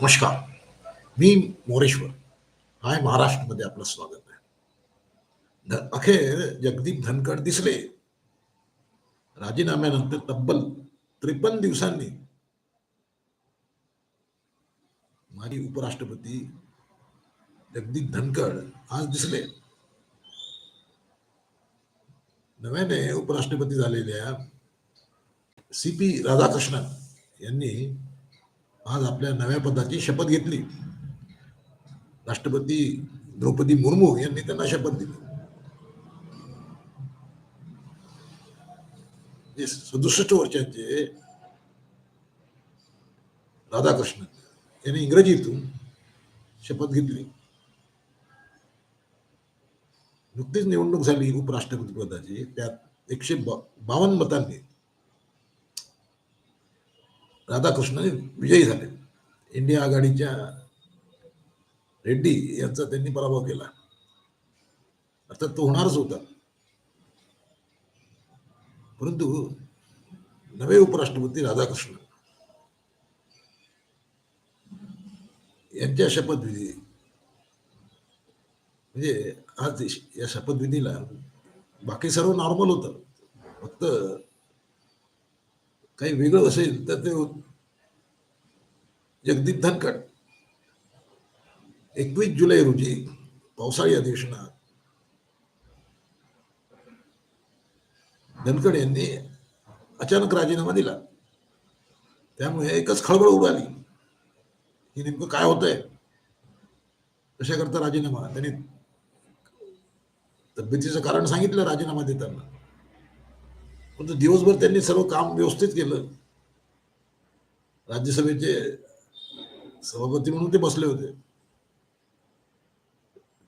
नमस्कार मी मोरेश्वर. हाय महाराष्ट्रमध्ये आपलं स्वागत आहे. अखेर जगदीप धनखड दिसले. राजीनाम्यानंतर तब्बल त्रेपन्न दिवसांनी माजी उपराष्ट्रपती जगदीप धनखड आज दिसले. नव्याने उपराष्ट्रपती झालेल्या सी पी राधाकृष्णन यांनी आज आपल्या नव्या पदाची शपथ घेतली. राष्ट्रपती द्रौपदी मुर्मू यांनी त्यांना शपथ दिली. सदुसष्ट वर्षाचे राधाकृष्ण यांनी इंग्रजीतून शपथ घेतली. नुकतीच निवडणूक झाली उपराष्ट्रपती पदाची. त्यात एकशे बावन्न मतांनी राधाकृष्णन विजयी झाले. इंडिया आघाडीच्या रेड्डी यांचा त्यांनी पराभव केला. अर्थात तो होणारच होता. परंतु नवे उपराष्ट्रपती राधाकृष्ण यांच्या शपथविधी म्हणजे आज या शपथविधीला बाकी सर्व नॉर्मल होतं. फक्त काही वेगळं असेल तर ते जगदीप धनकड एकवीस जुलै रोजी पावसाळी अधिवेशनात धनखड यांनी अचानक राजीनामा दिला. त्यामुळे एकच खळबळ उडाली की नेमकं काय होतंय? कशाकरता राजीनामा? त्यांनी तब्येतीचं कारण सांगितलं राजीनामा देताना. परंतु दिवसभर त्यांनी सर्व काम व्यवस्थित केलं. राज्यसभेचे सभापती म्हणून ते बसले होते.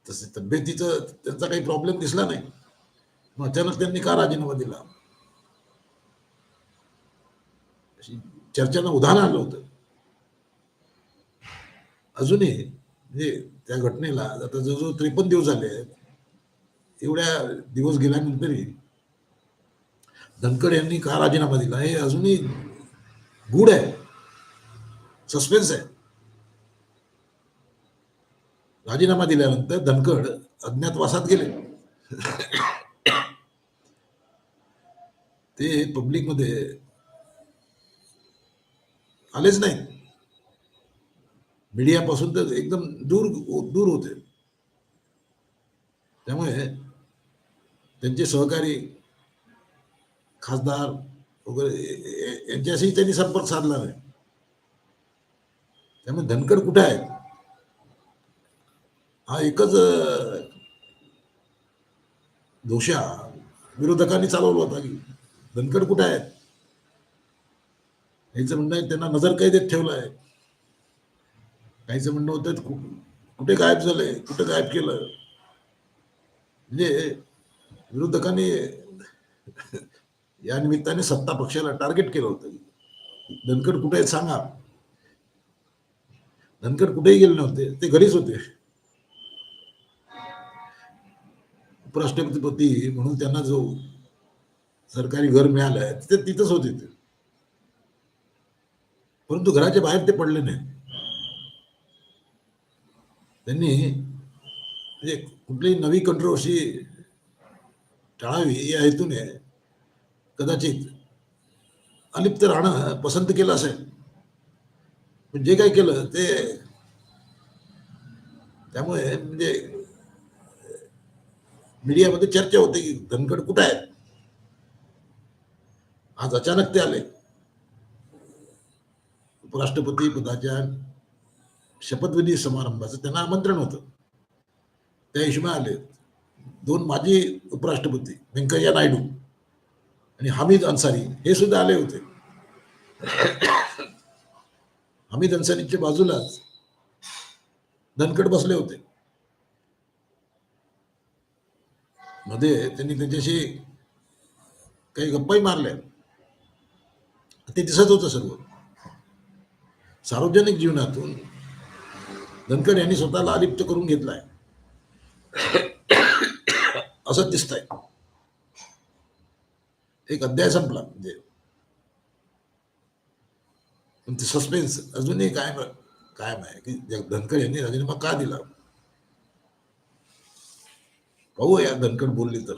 तसे तब्येतीच त्यांचा काही प्रॉब्लेम दिसला नाही. मग अचानक त्यांनी का राजीनामा दिला? अशी चर्चांना उदाहरण आलं होतं. अजूनही म्हणजे त्या घटनेला आता जवळजवळ त्रेपन्न दिवस झाले आहेत. एवढ्या दिवस गेल्यानंतरही धनकड यांनी का राजीनामा दिला? हे अजूनही गूढ आहे. सस्पेन्स आहे. राजीनामा दिल्यानंतर धनखड अज्ञातवासात गेले. ते पब्लिकमध्ये आलेच नाही मीडियापासून तर एकदम दूर दूर होते. त्यामुळे त्यांचे सहकारी खासदार वगैरे यांच्याशी त्यांनी संपर्क साधला नाही त्यामुळे धनकड कुठे आहेत? हा एकच दोषा विरोधकांनी चालवला होता की धनकड कुठे आहेत? यांचं म्हणणं आहे त्यांना नजर कैदेत ठेवलं आहे. काहीचं म्हणणं होतं कुठे गायब झाले कुठे गायब केलं? म्हणजे विरोधकांनी या निमित्ताने सत्ता पक्षाला टार्गेट केलं होतं. धनकड कुठे आहेत सांगा. धनकड कुठेही गेले नव्हते ते घरीच होते. उपराष्ट्रपतीपती म्हणून त्यांना जो सरकारी घर मिळालं आहे ते तिथंच होते ते. परंतु घराच्या बाहेर ते पडले नाही त्यांनी म्हणजे कुठलीही नवी कंट्रोवर्सी टाळावी या हेतूने कदाचित अलिप्त राहणं पसंत केलं असेल. पण जे काय केलं ते त्यामुळे म्हणजे मीडियामध्ये चर्चा होते की धनगड कुठं आहेत आज अचानक ते आले. उपराष्ट्रपती पदाच्या शपथविधी समारंभाचं त्यांना आमंत्रण होतं. त्या हिशोबाने आले. दोन माजी उपराष्ट्रपती व्यंकय्या नायडू. आणि हमीद अन्सारी हे सुद्धा आले होते. हमीद अन्सारीच्या बाजूलाच धनकट बसले होते. मध्ये त्यांनी त्यांच्याशी काही गप्पाही मारल्या. ते दिसत होतं सर्व. सार्वजनिक जीवनातून धनकड यांनी स्वतःला अलिप्त करून घेतलाय. असं दिसतंय. एक अध्याय संपला म्हणजे पण ते सस्पेन्स अजूनही काय कायम आहे की धनकर धनखड यांनी राजीनामा का दिला पाहूया धनखड बोलली तर